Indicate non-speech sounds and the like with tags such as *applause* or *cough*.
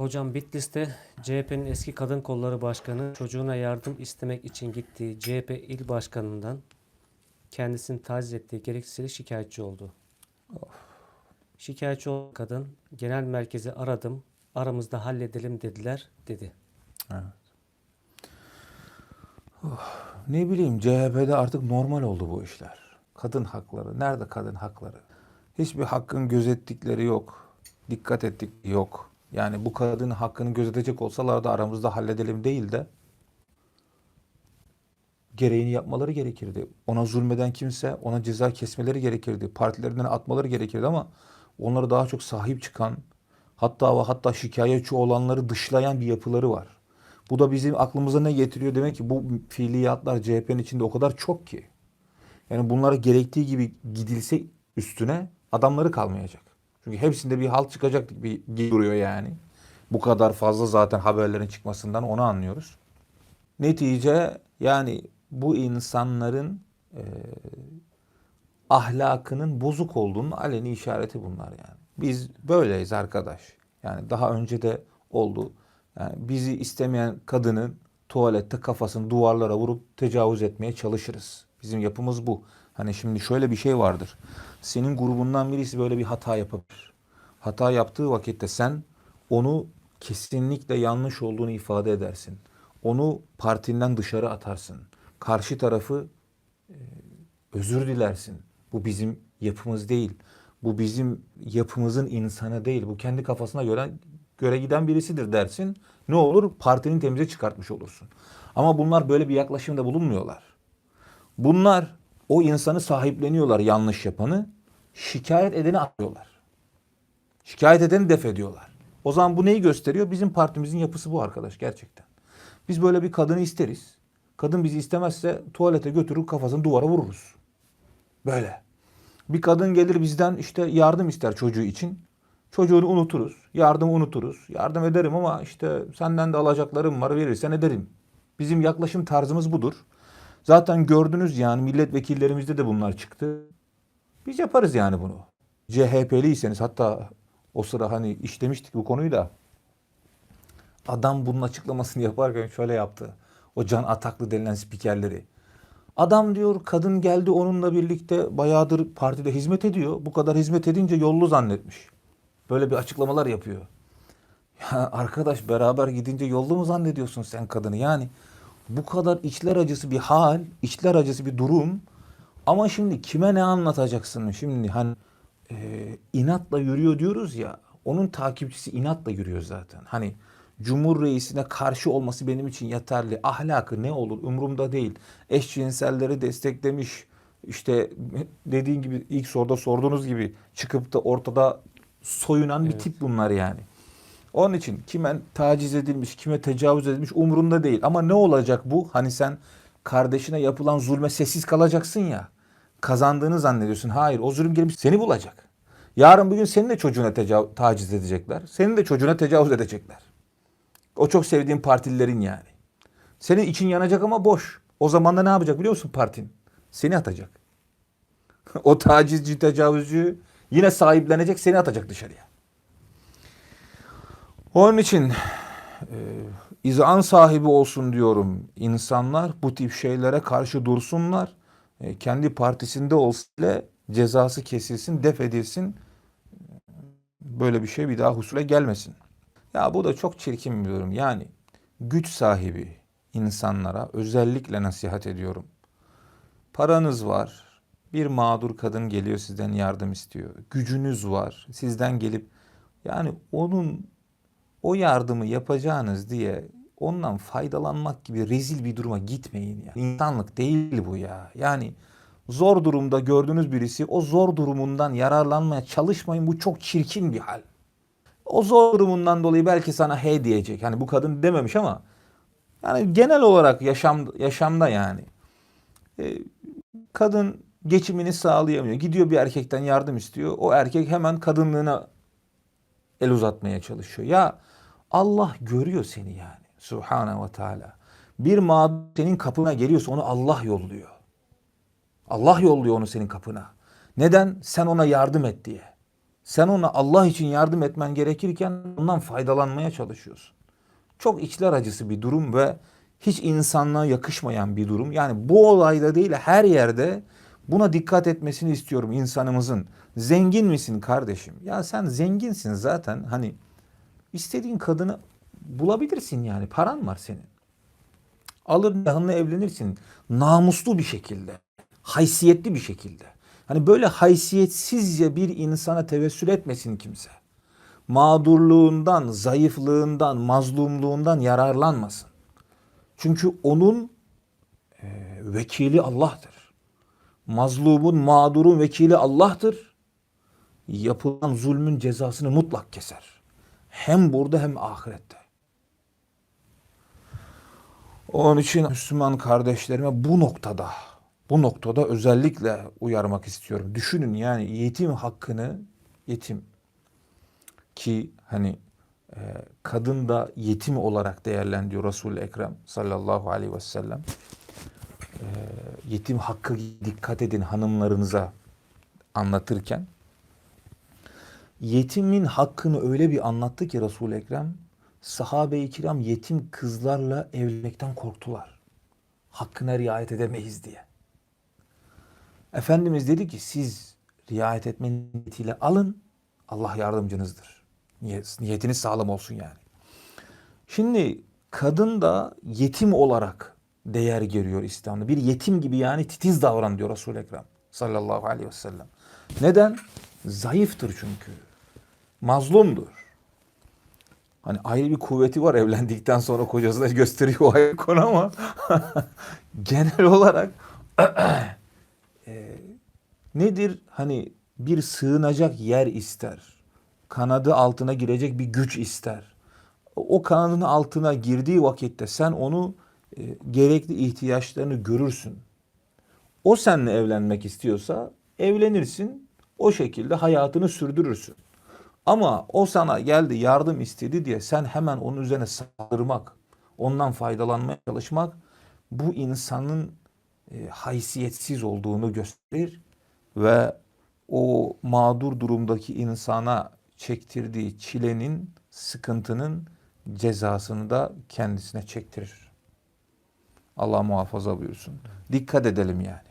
Hocam Bitlis'te CHP'nin eski kadın kolları başkanı çocuğuna yardım istemek için gittiği CHP il başkanından kendisini taciz ettiği gerekçesiyle şikayetçi oldu. Şikayetçi olan kadın genel merkezi aradım, aramızda halledelim dediler dedi. Ne bileyim CHP'de artık normal oldu bu işler. Kadın hakları. Nerede kadın hakları? Hiçbir hakkın gözettikleri yok. Dikkat ettik yok. Yani bu kadının hakkını gözetecek olsalar da aramızda halledelim değil de gereğini yapmaları gerekirdi. Ona zulmeden kimse ona ceza kesmeleri gerekirdi. Partilerinden atmaları gerekirdi ama onları daha çok sahip çıkan hatta ve hatta şikayetçi olanları dışlayan bir yapıları var. Bu da bizim aklımıza ne getiriyor? Demek ki bu fiiliyatlar CHP'nin içinde o kadar çok ki. Yani bunlara gerektiği gibi gidilse üstüne adamları kalmayacak. Çünkü hepsinde bir halt çıkacak gibi duruyor yani. Bu kadar fazla zaten haberlerin çıkmasından onu anlıyoruz. Netice yani bu insanların e, ahlakının bozuk olduğunun aleni işareti bunlar yani. Biz böyleyiz arkadaş. Yani daha önce de oldu. Yani bizi istemeyen kadının tuvalette kafasını duvarlara vurup tecavüz etmeye çalışırız. Bizim yapımız bu. Hani şimdi şöyle bir şey vardır. Senin grubundan birisi böyle bir hata yapabilir. Hata yaptığı vakitte sen onu kesinlikle yanlış olduğunu ifade edersin. Onu partinden dışarı atarsın. Karşı tarafı e, özür dilersin. Bu bizim yapımız değil. Bu bizim yapımızın insanı değil. Bu kendi kafasına göre göre giden birisidir dersin. Ne olur? Partinin temize çıkartmış olursun. Ama bunlar böyle bir yaklaşımda bulunmuyorlar. Bunlar o insanı sahipleniyorlar yanlış yapanı. Şikayet edeni atıyorlar. Şikayet edeni def ediyorlar. O zaman bu neyi gösteriyor? Bizim partimizin yapısı bu arkadaş gerçekten. Biz böyle bir kadını isteriz. Kadın bizi istemezse tuvalete götürür kafasını duvara vururuz. Böyle. Bir kadın gelir bizden işte yardım ister çocuğu için. Çocuğunu unuturuz. Yardımı unuturuz. Yardım ederim ama işte senden de alacaklarım var verirsen ederim. Bizim yaklaşım tarzımız budur. Zaten gördünüz yani milletvekillerimizde de bunlar çıktı. Biz yaparız yani bunu. CHP'liyseniz hatta o sıra hani işlemiştik bu konuyu da. Adam bunun açıklamasını yaparken şöyle yaptı. O Can Ataklı denilen spikerleri. Adam diyor kadın geldi onunla birlikte bayağıdır partide hizmet ediyor. Bu kadar hizmet edince yollu zannetmiş. Böyle bir açıklamalar yapıyor. Ya arkadaş beraber gidince yollu mu zannediyorsun sen kadını? Yani bu kadar içler acısı bir hal, içler acısı bir durum. Ama şimdi kime ne anlatacaksın? Şimdi hani e, inatla yürüyor diyoruz ya. Onun takipçisi inatla yürüyor zaten. Hani Cumhur reisine karşı olması benim için yeterli. Ahlakı ne olur umurumda değil. Eşcinselleri desteklemiş. İşte dediğin gibi ilk soruda sorduğunuz gibi çıkıp da ortada soyunan bir tip bunlar yani. Onun için kime taciz edilmiş, kime tecavüz edilmiş umurunda değil. Ama ne olacak bu? Hani sen kardeşine yapılan zulme sessiz kalacaksın ya. Kazandığını zannediyorsun. Hayır o zulüm gelmiş seni bulacak. Yarın bugün senin de çocuğuna taciz edecekler. Senin de çocuğuna tecavüz edecekler. O çok sevdiğin partililerin yani. Senin için yanacak ama boş. O zaman da ne yapacak biliyor musun partin? Seni atacak. *laughs* o tacizci, tecavüzcü yine sahiplenecek seni atacak dışarıya. Onun için e, izan sahibi olsun diyorum. İnsanlar bu tip şeylere karşı dursunlar. E, kendi partisinde olsa bile cezası kesilsin, def edilsin. Böyle bir şey bir daha husule gelmesin. Ya bu da çok çirkin bir durum. Yani güç sahibi insanlara özellikle nasihat ediyorum. Paranız var. Bir mağdur kadın geliyor sizden yardım istiyor. Gücünüz var. Sizden gelip yani onun o yardımı yapacağınız diye ondan faydalanmak gibi rezil bir duruma gitmeyin ya. İnsanlık değil bu ya. Yani zor durumda gördüğünüz birisi o zor durumundan yararlanmaya çalışmayın. Bu çok çirkin bir hal. O zor durumundan dolayı belki sana he diyecek. Hani bu kadın dememiş ama yani genel olarak yaşam yaşamda yani e, kadın geçimini sağlayamıyor. Gidiyor bir erkekten yardım istiyor. O erkek hemen kadınlığına el uzatmaya çalışıyor. Ya Allah görüyor seni yani. Subhanahu ve Teala. Bir mağdur senin kapına geliyorsa onu Allah yolluyor. Allah yolluyor onu senin kapına. Neden? Sen ona yardım et diye. Sen ona Allah için yardım etmen gerekirken ondan faydalanmaya çalışıyorsun. Çok içler acısı bir durum ve hiç insanlığa yakışmayan bir durum. Yani bu olayda değil her yerde buna dikkat etmesini istiyorum insanımızın. Zengin misin kardeşim? Ya sen zenginsin zaten hani istediğin kadını bulabilirsin yani paran var senin. Alır nikahınla evlenirsin namuslu bir şekilde, haysiyetli bir şekilde. Hani böyle haysiyetsizce bir insana tevessül etmesin kimse. Mağdurluğundan, zayıflığından, mazlumluğundan yararlanmasın. Çünkü onun e, vekili Allah'tır. Mazlumun, mağdurun vekili Allah'tır. Yapılan zulmün cezasını mutlak keser. Hem burada hem ahirette. Onun için Müslüman kardeşlerime bu noktada, bu noktada özellikle uyarmak istiyorum. Düşünün yani yetim hakkını, yetim ki hani e, kadın da yetim olarak değerlendiriyor Resul-i Ekrem sallallahu aleyhi ve sellem. E, yetim hakkı dikkat edin hanımlarınıza anlatırken. Yetimin hakkını öyle bir anlattı ki Resul-i Ekrem sahabe-i kiram yetim kızlarla evlenmekten korktular. Hakkına riayet edemeyiz diye. Efendimiz dedi ki siz riayet etme niyetiyle alın Allah yardımcınızdır. Niyet, niyetiniz sağlam olsun yani. Şimdi kadın da yetim olarak değer görüyor İslam'da. Bir yetim gibi yani titiz davran diyor Resul-i Ekrem sallallahu aleyhi ve sellem. Neden? Zayıftır çünkü. Mazlumdur. Hani ayrı bir kuvveti var evlendikten sonra kocasına gösteriyor o ayrı konu ama *laughs* genel olarak *clears throat* e, nedir? Hani bir sığınacak yer ister. Kanadı altına girecek bir güç ister. O kanadın altına girdiği vakitte sen onu e, gerekli ihtiyaçlarını görürsün. O seninle evlenmek istiyorsa evlenirsin. O şekilde hayatını sürdürürsün. Ama o sana geldi yardım istedi diye sen hemen onun üzerine saldırmak, ondan faydalanmaya çalışmak bu insanın e, haysiyetsiz olduğunu gösterir ve o mağdur durumdaki insana çektirdiği çilenin, sıkıntının cezasını da kendisine çektirir. Allah muhafaza buyursun. Dikkat edelim yani.